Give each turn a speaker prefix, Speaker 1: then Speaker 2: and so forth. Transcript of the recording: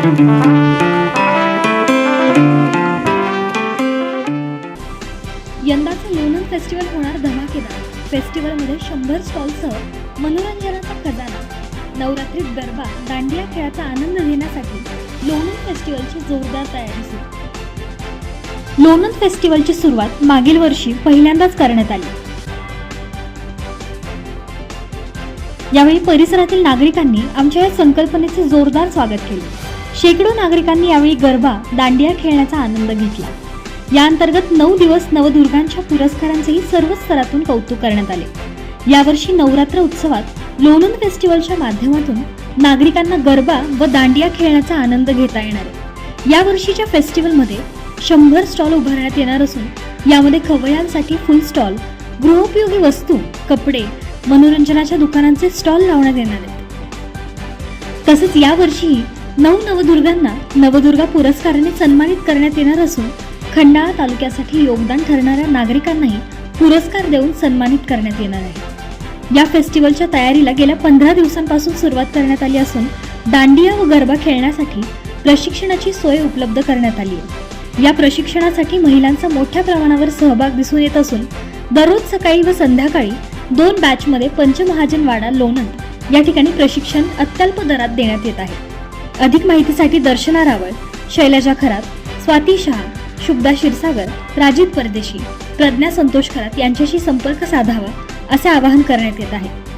Speaker 1: यंदाचं लोणंद फेस्टिवल होणार धमाकेदार. फेस्टिवलमध्ये शंभर स्टॉलसह मनोरंजनाचा खजाना नवरात्रीत गरबा दांडिया खेळाचा आनंद घेण्यासाठी लोणंद फेस्टिवलची जोरदार तयारी सुरू. लोणंद फेस्टिवलची सुरुवात मागील वर्षी पहिल्यांदाच करण्यात आली. यावेळी परिसरातील नागरिकांनी आमच्या या संकल्पनेचे जोरदार स्वागत केले. शेकडो नागरिकांनी यावेळी गरबा दांडिया खेळण्याचा आनंद घेतला. या अंतर्गत नऊ दिवस नवदुर्गांच्या पुरस्कारांचेही सर्व स्तरातून कौतुक करण्यात आले. यावर्षी नवरात्र उत्सवात लोणंद फेस्टिवलच्या माध्यमातून नागरिकांना गरबा व दांडिया खेळण्याचा आनंद घेता येणार आहे. यावर्षीच्या फेस्टिवलमध्ये शंभर स्टॉल उभारण्यात येणार असून यामध्ये खवयांसाठी फुल स्टॉल गृहोपयोगी वस्तू कपडे मनोरंजनाच्या दुकानांचे स्टॉल लावण्यात येणार आहेत. तसेच यावर्षीही नऊ नवदुर्गांना नवदुर्गा पुरस्काराने सन्मानित करण्यात येणार असून खंडाळा तालुक्यासाठी योगदान ठरणाऱ्या नागरिकांनाही पुरस्कार देऊन सन्मानित करण्यात येणार आहे. या फेस्टिवलच्या तयारीला गेल्या पंधरा दिवसांपासून सुरुवात करण्यात आली असून दांडिया व गरबा खेळण्यासाठी प्रशिक्षणाची सोय उपलब्ध करण्यात आली आहे. या प्रशिक्षणासाठी महिलांचा मोठ्या प्रमाणावर सहभाग दिसून येत असून दररोज सकाळी व संध्याकाळी दोन बॅचमध्ये पंचमहाजनवाडा लोणंद या ठिकाणी प्रशिक्षण अत्यल्प दरात देण्यात येत आहे. अधिक माहितीसाठी दर्शना रावळ शैलजा खरात स्वाती शहा शुभदा क्षीरसागर राजीव परदेशी प्रज्ञा संतोष खरात यांच्याशी संपर्क साधावा असे आवाहन करण्यात येत आहे.